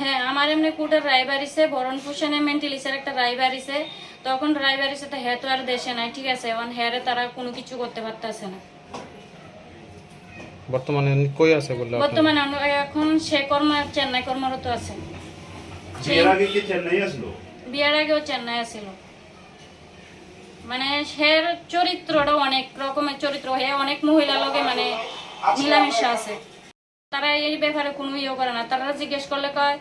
হ্যাঁ আমার এমনি কোর্টের রায় বাড়িছে বরণ ফুসেনে মেন্টালিসের একটা রায় বাড়িছে তখন রায় বাড়িছে তো হ্যাঁ তো আর দেশে নাই ঠিক আছে? এখন হ্যাঁ তারা কোনো কিছু করতে পারতেছে না। বর্তমানে কই আছে বললে বর্তমানে এখন সে কর্ম চেন্নাই কর্মরত আছে। বিয়ের আগে কি চেন্নাই আসলো? বিয়ের আগেও চেন্নাই আছিল মানে সের চরিত্রটা অনেক রকমের চরিত্র হয়ে অনেক মহিলা লোকে মানে মিলামিশা আছে। তারা এই ব্যাপারে কোনো ইয়ে করে না। তারা জিজ্ঞেস করলে কয়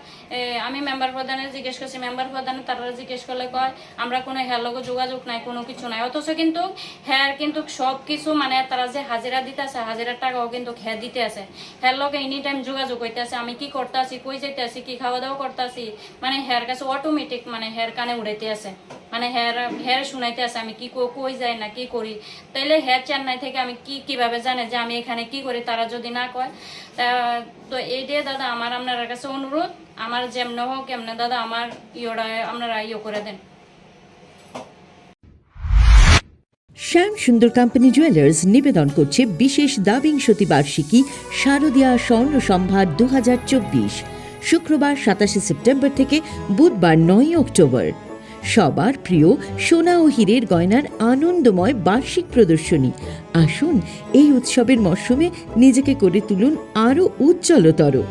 আমি মেম্বার প্রধানে জিজ্ঞেস করছি মেম্বার প্রধানে তারা জিজ্ঞেস করলে কয়, আমরা কোনো হ্যার লগে যোগাযোগ নাই, কোনো কিছু নাই। অথচ কিন্তু হ্যার কিন্তু সব কিছু মানে তারা যে হাজিরা দিতে আছে, হাজিরার টাকাও কিন্তু হ্যাঁ দিতে আছে। হ্যার লগে এনি টাইম যোগাযোগ করতে আছে, আমি কি করতে আছি, কই যেতে আছি, কি খাওয়া দাওয়া করতে আছি মানে হ্যার কাছে অটোমেটিক মানে হ্যার কানে উড়াইতে আছে। মানে হ্যার হ্যার শুনাইতে আছে, আমি কো- কই যাই না, কি করি? তাইলে হ্যার চেন্নাই থেকে আমি কি, কীভাবে জানে যে আমি এখানে কি করি? তারা যদি না কয়, তা তো এই দিয়ে দাদা, আমার আপনার কাছে অনুরোধ, আমার যেমনে হোক, এমনি দাদা, আমার ইয়োটা আপনারা ইয়ে করে দেন। শ্যাম সুন্দর কোম্পানি জুয়েলার্স নিবেদন করছে বিশেষ দাবিংশতি বার্ষিকী শারদীয়া স্বর্ণ সম্ভার দু হাজার চব্বিশ। শুক্রবার সাতাশে সেপ্টেম্বর থেকে বুধবার নয় অক্টোবর। সবার প্রিয় সোনা ও হীরের গয়নার আনন্দময় বার্ষিক প্রদর্শনী। আসুন, এই উৎসবের মরশুমে নিজেকে করে তুলুন আরও উজ্জ্বলতর।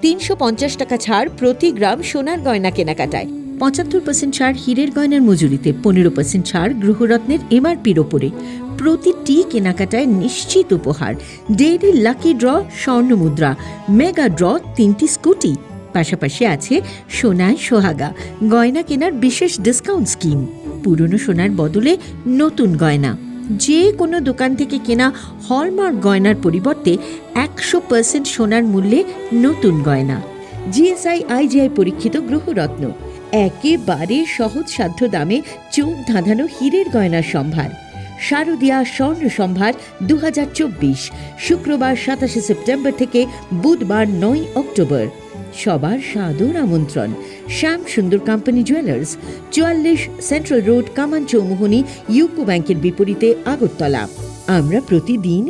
তিনশো পঞ্চাশ টাকা ছাড় প্রতি গ্রাম সোনার গয়না কেনাকাটায়। পঁচাত্তর পার্সেন্ট ছাড় হীরের গয়নার মজুরিতে, পনেরো পার্সেন্ট ছাড় গ্রহরত্নের এমআরপির ওপরে। প্রতিটি কেনাকাটায় নিশ্চিত উপহার। ডেইলি লাকি ড্র স্বর্ণ মুদ্রা মেগা ড্র তিনটি স্কুটি। পাশাপাশি আছে সোনায় সোহাগা, গয়না কেনার বিশেষ ডিসকাউন্ট স্কিম পুরনো সোনার বদলে নতুন গয়না। যে কোনো দোকান থেকে কেনা হলমার্ক গয়নার পরিবর্তে একশো পার্সেন্ট সোনার মূল্যে নতুন গয়না। জিএসআই আইজিআই পরীক্ষিত গ্রহরত্ন। একেবারে সহজ সাধ্য দামে চোখ ধাঁধানো হীরের গয়নার সম্ভার। শারদীয়া স্বর্ণ সম্ভার দু হাজার চব্বিশ, শুক্রবার সাতাশে সেপ্টেম্বর থেকে বুধবার নয় অক্টোবর। সবার সাদর আমন্ত্রণ। শ্যাম সুন্দর কোম্পানি জুয়েলার্স চুয়াল্লিশ central road Kaman Chowmuhani UCO ব্যাংকের বিপরীতে আগরতলা। আমরা প্রতিদিন